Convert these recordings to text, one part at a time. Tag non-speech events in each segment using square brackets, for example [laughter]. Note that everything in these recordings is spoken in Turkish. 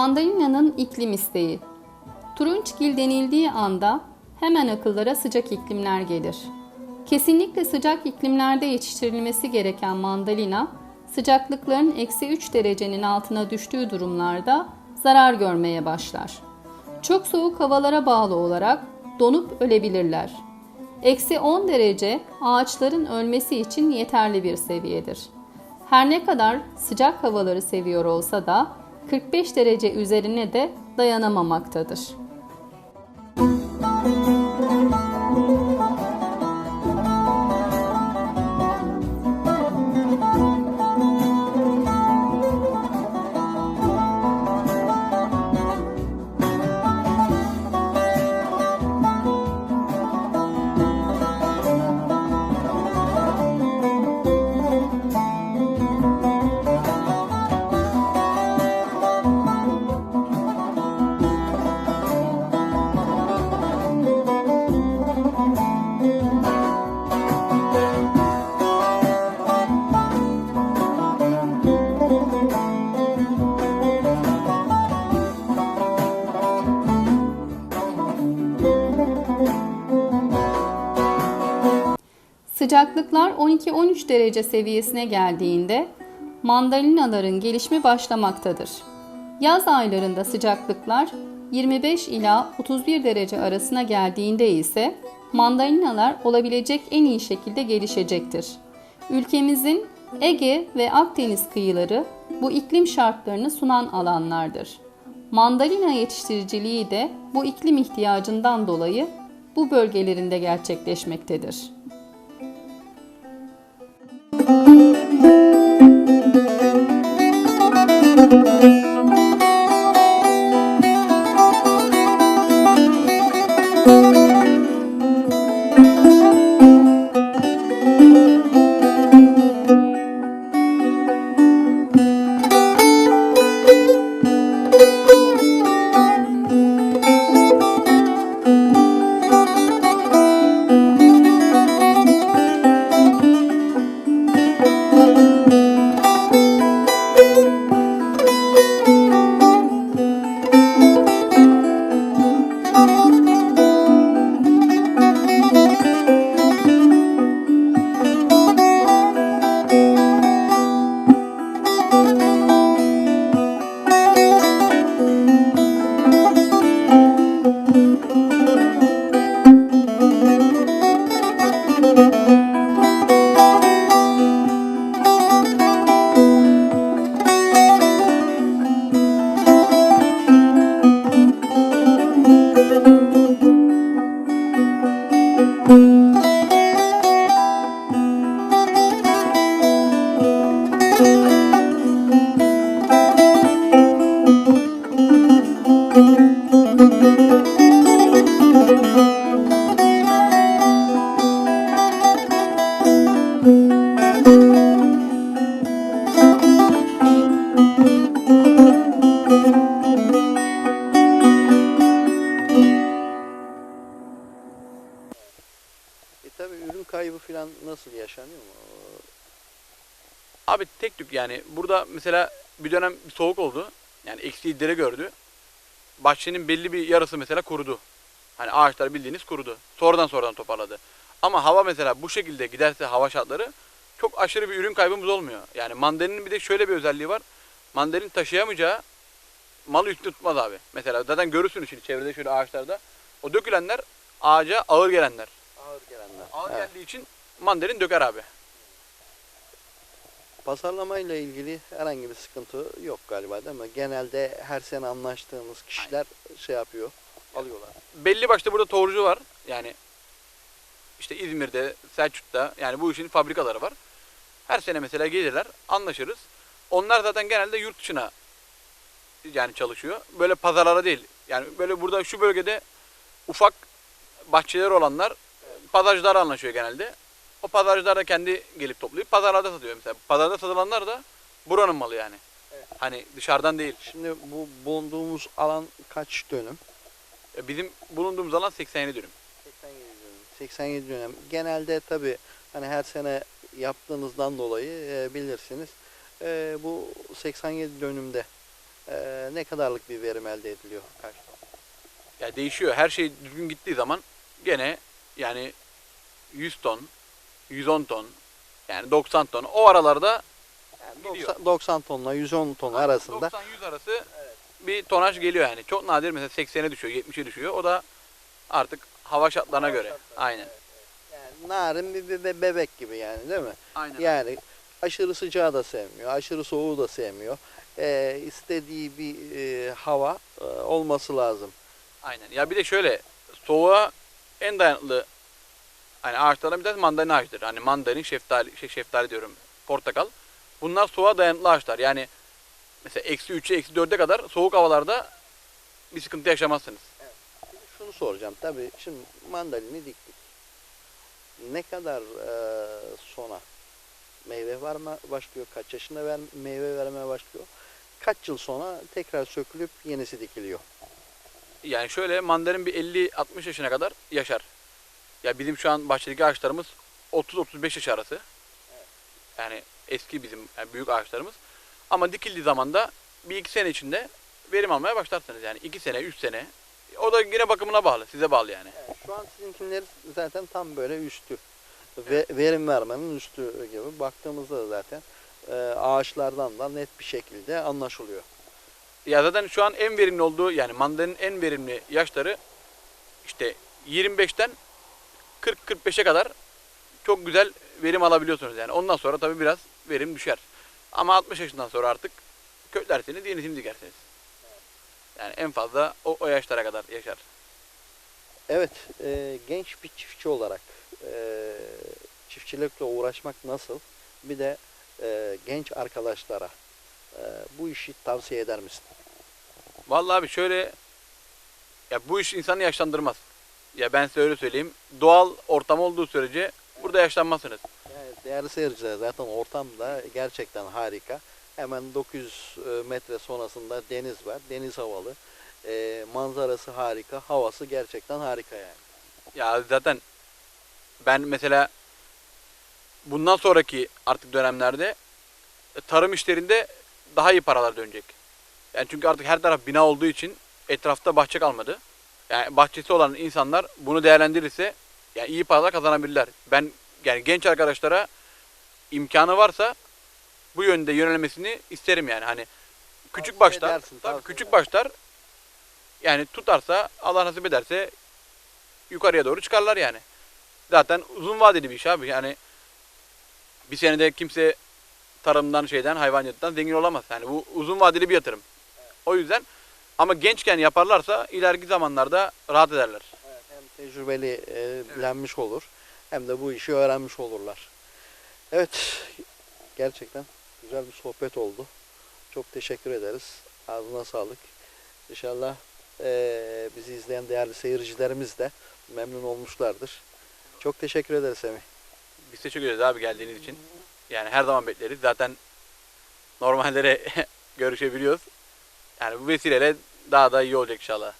Mandalina'nın iklim isteği. Turunçgil denildiği anda hemen akıllara sıcak iklimler gelir. Kesinlikle sıcak iklimlerde yetiştirilmesi gereken mandalina, sıcaklıkların eksi 3 derecenin altına düştüğü durumlarda zarar görmeye başlar. Çok soğuk havalara bağlı olarak donup ölebilirler. Eksi 10 derece ağaçların ölmesi için yeterli bir seviyedir. Her ne kadar sıcak havaları seviyor olsa da 45 derece üzerine de dayanamamaktadır. Sıcaklıklar 12-13 derece seviyesine geldiğinde mandalinaların gelişimi başlamaktadır. Yaz aylarında sıcaklıklar 25 ila 31 derece arasına geldiğinde ise mandalinalar olabilecek en iyi şekilde gelişecektir. Ülkemizin Ege ve Akdeniz kıyıları bu iklim şartlarını sunan alanlardır. Mandalina yetiştiriciliği de bu iklim ihtiyacından dolayı bu bölgelerinde gerçekleşmektedir. E Abi tek tük yani burada mesela bir dönem bir soğuk oldu. Yani eksi dere gördü. Bahçenin belli bir yarısı mesela kurudu. Hani ağaçlar bildiğiniz kurudu. Sonradan sonradan toparladı. Ama hava mesela bu şekilde giderse hava şartları çok aşırı bir ürün kaybımız olmuyor. Yani mandalinin bir de şöyle bir özelliği var. Mandalin taşıyamayacağı malı yüklü tutmaz abi. Mesela zaten görürsünüz şimdi çevrede şöyle ağaçlarda. O dökülenler ağaca ağır gelenler. Ağır gelenler. Ağır Evet. geldiği için mandalin döker abi. Pazarlamayla ilgili herhangi bir sıkıntı yok galiba değil mi? Genelde her sene anlaştığımız kişiler şey yapıyor, alıyorlar. belli başta burada tohumcu var. Yani işte İzmir'de, Selçuk'ta yani bu işin fabrikaları var. Her sene mesela gelirler, anlaşırız. Onlar zaten genelde yurt dışına yani çalışıyor. Böyle pazarlara değil. Yani böyle burada şu bölgede ufak bahçeleri olanlar pazarcılar anlaşıyor genelde. O pazarcılar da kendi gelip toplayıp pazarlarda satıyor mesela. Pazarda satılanlar da buranın malı yani. Hani dışarıdan değil. Şimdi bu bulunduğumuz alan kaç dönüm? E, Bizim bulunduğumuz alan 87 dönüm. 87 dönüm. 87 dönüm. Genelde tabi hani her sene yaptığınızdan dolayı e, bilirsiniz. E, bu 87 dönümde e, ne kadarlık bir verim elde ediliyor? Kaç? Ya değişiyor. Her şey düzgün gittiği zaman gene yani 100 ton, 110 ton, yani 90 ton o aralarda Yani Gidiyor. 90, 90 tonla 110 ton arasında 90-100 arası bir tonaj geliyor yani. Çok nadir mesela 80'e düşüyor, 70'e düşüyor. O da artık hava şartlarına Hava göre. şartlarına, Aynen. yani narin bir be- be- bebek gibi yani değil mi? Aynen. Yani aşırı sıcağı da sevmiyor, aşırı soğuğu da sevmiyor. Ee, istediği bir e, hava e, olması lazım. Aynen. Ya bir de şöyle soğuğa en dayanıklı hani ağaçlardan bir tanesi mandalina ağacıdır. Hani mandalin, şeftali, şey, şeftali diyorum, portakal. Bunlar soğuğa dayanıklı ağaçlar. Yani mesela eksi 3'e eksi 4'e kadar soğuk havalarda bir sıkıntı yaşamazsınız. Şunu soracağım tabii şimdi mandalini diktik. Ne kadar e, sonra meyve verme başlıyor? Kaç yaşında ver, meyve vermeye başlıyor? Kaç yıl sonra tekrar sökülüp yenisi dikiliyor? Yani şöyle mandalin bir 50-60 yaşına kadar yaşar. Ya bizim şu an bahçedeki ağaçlarımız 30-35 yaş arası. Yani eski bizim yani büyük ağaçlarımız. Ama dikildiği zaman da bir iki sene içinde verim almaya başlarsınız. Yani iki sene, üç sene. O da yine bakımına bağlı, size bağlı yani. Evet, şu an sizinkiler zaten tam böyle üstü. Ve verim vermenin üstü gibi. Baktığımızda da zaten e, ağaçlardan da net bir şekilde anlaşılıyor. Ya zaten şu an en verimli olduğu yani mandalinin en verimli yaşları işte 25'ten 40-45'e kadar çok güzel verim alabiliyorsunuz yani. Ondan sonra tabii biraz verim düşer. Ama 60 yaşından sonra artık köklerseniz yenisini dikersiniz. Yani en fazla o, o yaşlara kadar yaşar. Evet, e, genç bir çiftçi olarak e, çiftçilikle uğraşmak nasıl? Bir de e, genç arkadaşlara e, bu işi tavsiye eder misin? Vallahi abi şöyle ya bu iş insanı yaşlandırmaz. Ya ben size öyle söyleyeyim. Doğal ortam olduğu sürece burada yaşlanmazsınız. Yani değerli seyirciler zaten ortam da gerçekten harika. Hemen 900 metre sonrasında deniz var. Deniz havalı. E, manzarası harika. Havası gerçekten harika yani. Ya zaten ben mesela bundan sonraki artık dönemlerde e, tarım işlerinde daha iyi paralar dönecek. Yani çünkü artık her taraf bina olduğu için etrafta bahçe kalmadı. Yani bahçesi olan insanlar bunu değerlendirirse yani iyi paralar kazanabilirler. Ben yani genç arkadaşlara imkanı varsa bu yönde yönelmesini isterim yani. Hani küçük Tavsiye başlar, edersin, tabii küçük edersin. başlar yani tutarsa Allah nasip ederse yukarıya doğru çıkarlar yani. Zaten uzun vadeli bir iş abi. Yani bir senede kimse tarımdan şeyden hayvancılıktan zengin olamaz. Yani bu uzun vadeli bir yatırım. O yüzden ama gençken yaparlarsa ileriki zamanlarda rahat ederler. Evet, hem tecrübeli e, bilenmiş olur hem de bu işi öğrenmiş olurlar. Evet gerçekten güzel bir sohbet oldu. Çok teşekkür ederiz. Ağzına sağlık. İnşallah e, bizi izleyen değerli seyircilerimiz de memnun olmuşlardır. Çok teşekkür ederiz Semih. Biz teşekkür ederiz abi geldiğiniz için. Yani her zaman bekleriz. Zaten normalde [laughs] görüşebiliyoruz. Yani bu vesileyle daha da iyi olacak inşallah.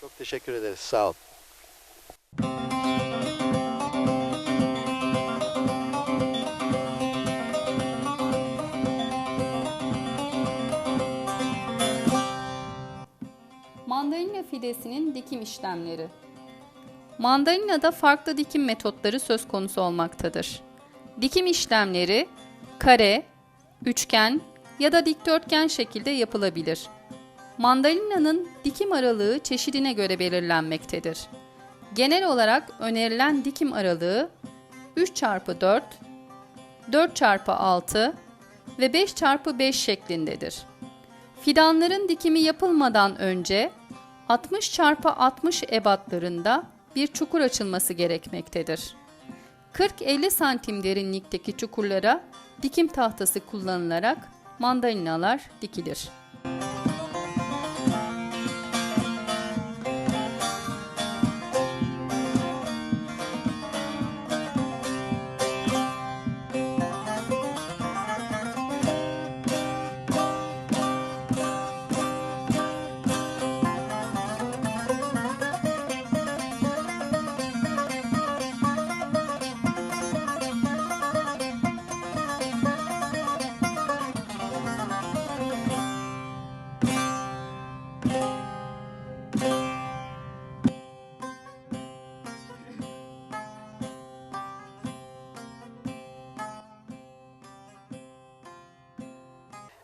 Çok teşekkür ederiz. Sağ ol. Mandalina fidesinin dikim işlemleri. Mandalina'da farklı dikim metotları söz konusu olmaktadır. Dikim işlemleri kare, üçgen ya da dikdörtgen şekilde yapılabilir. Mandalina'nın dikim aralığı çeşidine göre belirlenmektedir. Genel olarak önerilen dikim aralığı 3 çarpı 4, 4 çarpı 6 ve 5 çarpı 5 şeklindedir. Fidanların dikimi yapılmadan önce 60 çarpı 60 ebatlarında bir çukur açılması gerekmektedir. 40-50 santim derinlikteki çukurlara dikim tahtası kullanılarak mandalinalar dikilir.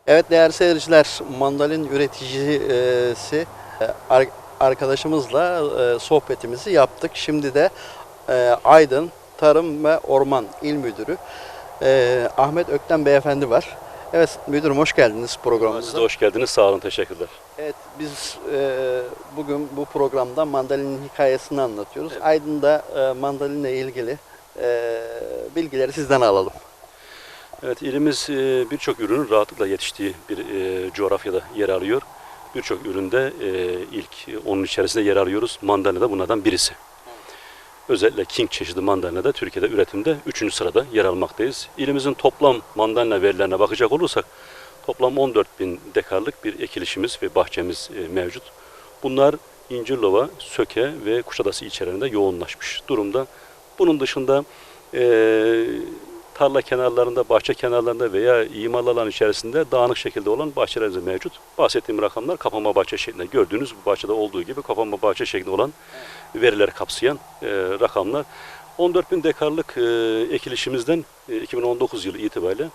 Evet değerli seyirciler, mandalin üreticisi e, ar- arkadaşımızla e, sohbetimizi yaptık. Şimdi de e, Aydın Tarım ve Orman İl Müdürü Ahmet Ökten Beyefendi var. Evet müdürüm hoş geldiniz Siz de programımıza. hoş geldiniz. Sağ olun. Teşekkürler. Evet biz e, bugün bu programda mandalinin hikayesini anlatıyoruz. Evet. Aydın'da e, mandalinle ilgili e, bilgileri sizden alalım. Evet, ilimiz e, birçok ürünün rahatlıkla yetiştiği bir e, coğrafyada yer alıyor. Birçok üründe e, ilk onun içerisinde yer alıyoruz. Mandalina da bunlardan birisi. Özellikle King çeşidi mandalina da Türkiye'de üretimde 3. sırada yer almaktayız. İlimizin toplam mandalina verilerine bakacak olursak toplam 14 bin dekarlık bir ekilişimiz ve bahçemiz mevcut. Bunlar İncirlova, Söke ve Kuşadası ilçelerinde yoğunlaşmış durumda. Bunun dışında e, tarla kenarlarında, bahçe kenarlarında veya imarlı alan içerisinde dağınık şekilde olan bahçelerimiz mevcut. Bahsettiğim rakamlar kapama bahçe şeklinde gördüğünüz bu bahçede olduğu gibi kapama bahçe şeklinde olan verileri kapsayan e, rakamlar. 14 bin dekarlık e, ekilişimizden e, 2019 yılı itibariyle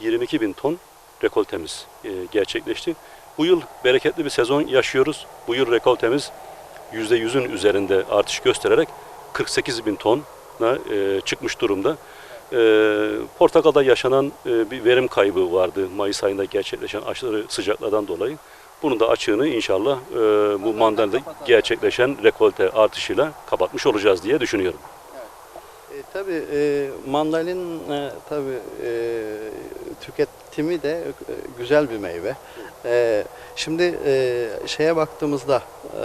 22 bin ton rekoltemiz e, gerçekleşti. Bu yıl bereketli bir sezon yaşıyoruz. Bu yıl rekoltemiz %100'ün üzerinde artış göstererek 48 bin tona e, çıkmış durumda. E, Portakal'da yaşanan e, bir verim kaybı vardı Mayıs ayında gerçekleşen aşırı sıcaklardan dolayı. Bunun da açığını inşallah e, bu mandalina gerçekleşen rekolte artışıyla kapatmış olacağız diye düşünüyorum. E, tabii e, mandalin e, tabii e, tüketimi de e, güzel bir meyve. E, şimdi e, şeye baktığımızda, e,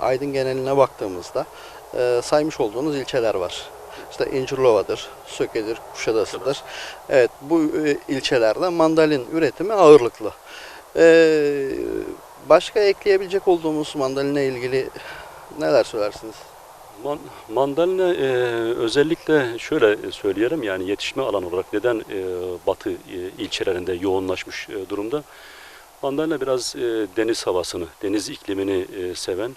Aydın geneline baktığımızda e, saymış olduğunuz ilçeler var. İşte İncirlova'dır, Söke'dir, Kuşadası'dır. Evet bu e, ilçelerde mandalin üretimi ağırlıklı. E, başka ekleyebilecek olduğumuz mandalina ilgili neler söylersiniz? Man, mandalina e, özellikle şöyle söyleyelim yani yetişme alanı olarak neden e, batı e, ilçelerinde yoğunlaşmış e, durumda? Mandalina biraz e, deniz havasını, deniz iklimini e, seven,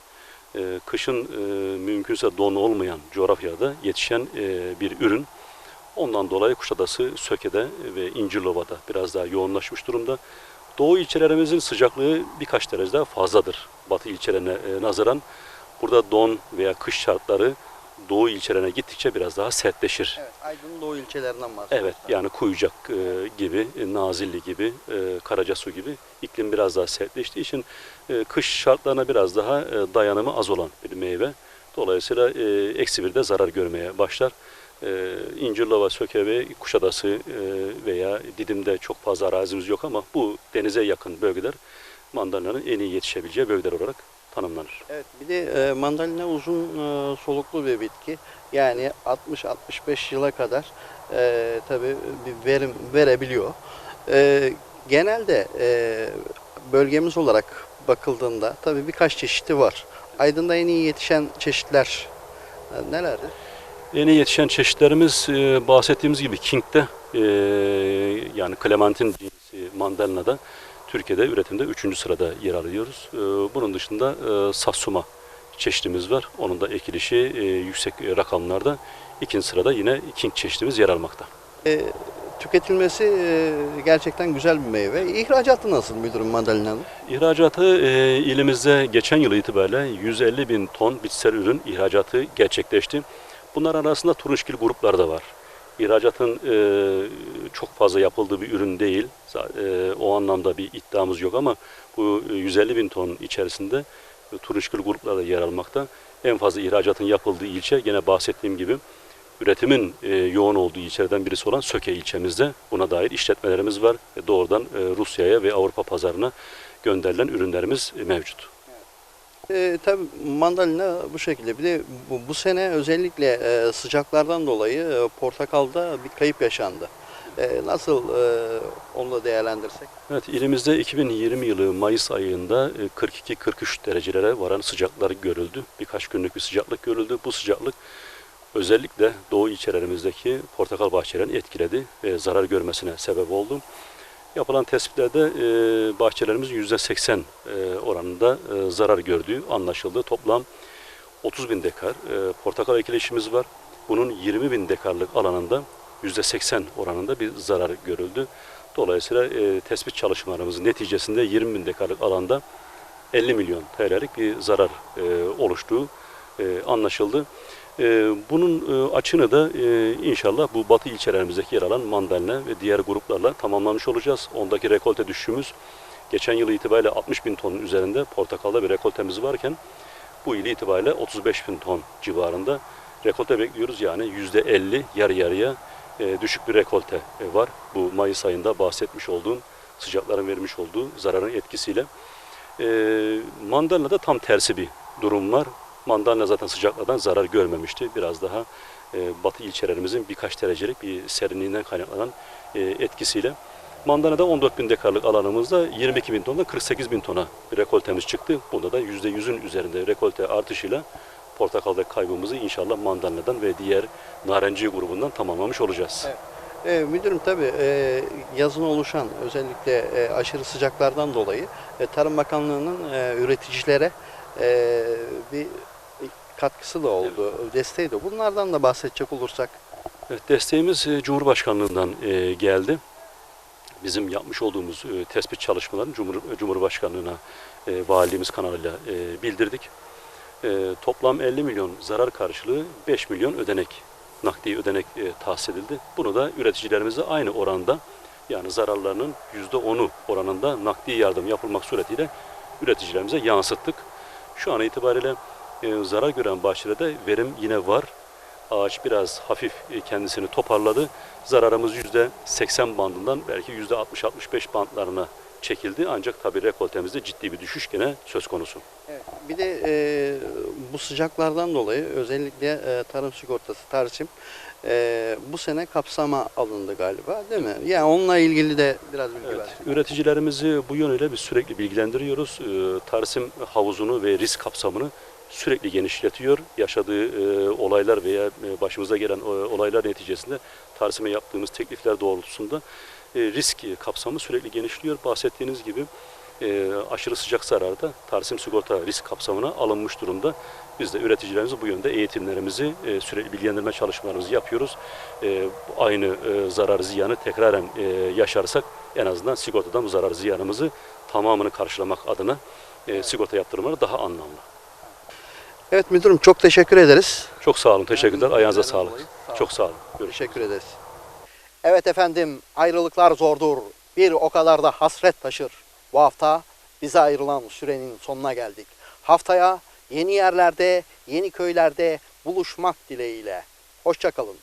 e, kışın e, mümkünse don olmayan coğrafyada yetişen e, bir ürün. Ondan dolayı Kuşadası, Söke'de ve İncirlova'da biraz daha yoğunlaşmış durumda. Doğu ilçelerimizin sıcaklığı birkaç derece daha fazladır batı ilçelerine e, nazaran. Burada don veya kış şartları doğu ilçelerine gittikçe biraz daha sertleşir. Evet, Aydın Doğu ilçelerinden bahsediyoruz. Evet yani Kuyucak e, gibi, e, Nazilli gibi, e, Karacasu gibi iklim biraz daha sertleştiği için e, kış şartlarına biraz daha e, dayanımı az olan bir meyve. Dolayısıyla e, eksi birde zarar görmeye başlar. E, İncirlova, Söke ve Kuşadası e, veya Didim'de çok fazla arazimiz yok ama bu denize yakın bölgeler mandalinanın en iyi yetişebileceği bölgeler olarak tanımlanır. Evet, bir de e, mandalina uzun e, soluklu bir bitki. Yani 60-65 yıla kadar e, tabii bir verim verebiliyor. E, genelde e, bölgemiz olarak bakıldığında tabii birkaç çeşidi var. Aydın'da en iyi yetişen çeşitler e, nelerdir? Yeni yetişen çeşitlerimiz e, bahsettiğimiz gibi King'de e, yani Clementine cinsi mandalina'da Türkiye'de üretimde 3. sırada yer alıyoruz. E, bunun dışında e, Satsuma çeşitimiz var. Onun da ekilişi e, yüksek rakamlarda. İkinci sırada yine King çeşitimiz yer almakta. E, tüketilmesi e, gerçekten güzel bir meyve. İhracatı nasıl müdürüm mandalinanın? İhracatı e, ilimizde geçen yıl itibariyle 150 bin ton bitkisel ürün ihracatı gerçekleşti. Bunlar arasında turunçgil grupları da var. İhracatın e, çok fazla yapıldığı bir ürün değil. E, o anlamda bir iddiamız yok ama bu 150 bin ton içerisinde e, turunçgil grupları yer almakta. En fazla ihracatın yapıldığı ilçe gene bahsettiğim gibi üretimin e, yoğun olduğu ilçelerden birisi olan Söke ilçemizde. Buna dair işletmelerimiz var. ve doğrudan e, Rusya'ya ve Avrupa pazarına gönderilen ürünlerimiz e, mevcut. E, tabii mandalina bu şekilde. Bir de bu, bu sene özellikle e, sıcaklardan dolayı e, portakalda bir kayıp yaşandı. E, nasıl e, onu da değerlendirsek? Evet, ilimizde 2020 yılı Mayıs ayında e, 42-43 derecelere varan sıcaklar görüldü. Birkaç günlük bir sıcaklık görüldü. Bu sıcaklık özellikle doğu ilçelerimizdeki portakal bahçelerini etkiledi ve zarar görmesine sebep oldu. Yapılan tespitlerde e, bahçelerimizin %80 e, oranında e, zarar gördüğü anlaşıldı. Toplam 30 bin dekar e, portakal ekilişimiz var. Bunun 20 bin dekarlık alanında %80 oranında bir zarar görüldü. Dolayısıyla e, tespit çalışmalarımızın neticesinde 20 bin dekarlık alanda 50 milyon TL'lik bir zarar e, oluştuğu e, anlaşıldı. E, bunun e, açını da e, inşallah bu batı ilçelerimizdeki yer alan mandalina ve diğer gruplarla tamamlamış olacağız. Ondaki rekolte düşüşümüz geçen yıl itibariyle 60 bin tonun üzerinde portakalda bir rekoltemiz varken bu yıl itibariyle 35 bin ton civarında rekolte bekliyoruz. Yani %50 yarı yarıya e, düşük bir rekolte var. Bu Mayıs ayında bahsetmiş olduğum sıcakların vermiş olduğu zararın etkisiyle. E, mandalina'da tam tersi bir durum var. Mandalina zaten sıcaklardan zarar görmemişti. Biraz daha e, batı ilçelerimizin birkaç derecelik bir serinliğinden kaynaklanan e, etkisiyle. Mandalina'da 14 bin dekarlık alanımızda 22 bin tondan 48 bin tona rekoltemiz çıktı. Bunda da %100'ün üzerinde rekolte artışıyla portakaldaki kaybımızı inşallah mandalina'dan ve diğer narenciye grubundan tamamlamış olacağız. E, müdürüm tabii e, yazın oluşan özellikle e, aşırı sıcaklardan dolayı e, Tarım Bakanlığı'nın e, üreticilere e, bir katkısı da oldu, desteği de. Bunlardan da bahsedecek olursak. Evet, desteğimiz e, Cumhurbaşkanlığından e, geldi. Bizim yapmış olduğumuz e, tespit çalışmalarını Cumhur, Cumhurbaşkanlığına valiliğimiz kanalıyla bildirdik. Toplam 50 milyon zarar karşılığı 5 milyon ödenek, nakdi ödenek tahsis edildi. Bunu da üreticilerimize aynı oranda yani zararlarının %10'u oranında nakdi yardım yapılmak suretiyle üreticilerimize yansıttık. Şu an itibariyle e, zarar gören bahçelerde verim yine var. Ağaç biraz hafif e, kendisini toparladı. Zararımız %80 bandından belki %60-65 bandlarına çekildi. Ancak tabii rekoltemizde ciddi bir düşüş gene söz konusu. Bir de e, bu sıcaklardan dolayı özellikle e, tarım sigortası tarçım e, bu sene kapsama alındı galiba değil mi? Yani onunla ilgili de biraz bilgi Evet, ver. üreticilerimizi bu yönüyle biz sürekli bilgilendiriyoruz. Ee, Tarsim havuzunu ve risk kapsamını sürekli genişletiyor. Yaşadığı e, olaylar veya e, başımıza gelen e, olaylar neticesinde Tarsim'e yaptığımız teklifler doğrultusunda e, risk kapsamı sürekli genişliyor. Bahsettiğiniz gibi e, aşırı sıcak zararda Tarsim sigorta risk kapsamına alınmış durumda. Biz de üreticilerimizi bu yönde eğitimlerimizi e, sürekli bilgilendirme çalışmalarımızı yapıyoruz. E, aynı e, zarar ziyanı tekraren e, yaşarsak en azından sigortadan bu zarar ziyanımızı tamamını karşılamak adına e, sigorta yaptırımları daha anlamlı. Evet müdürüm çok teşekkür ederiz. Çok sağ olun, teşekkürler. Ayağınıza sağlık. sağ olun. Çok sağ olun. Görüşürüz. Teşekkür ederiz. Evet efendim ayrılıklar zordur. Bir o kadar da hasret taşır. Bu hafta bize ayrılan sürenin sonuna geldik. Haftaya yeni yerlerde, yeni köylerde buluşmak dileğiyle. Hoşçakalın.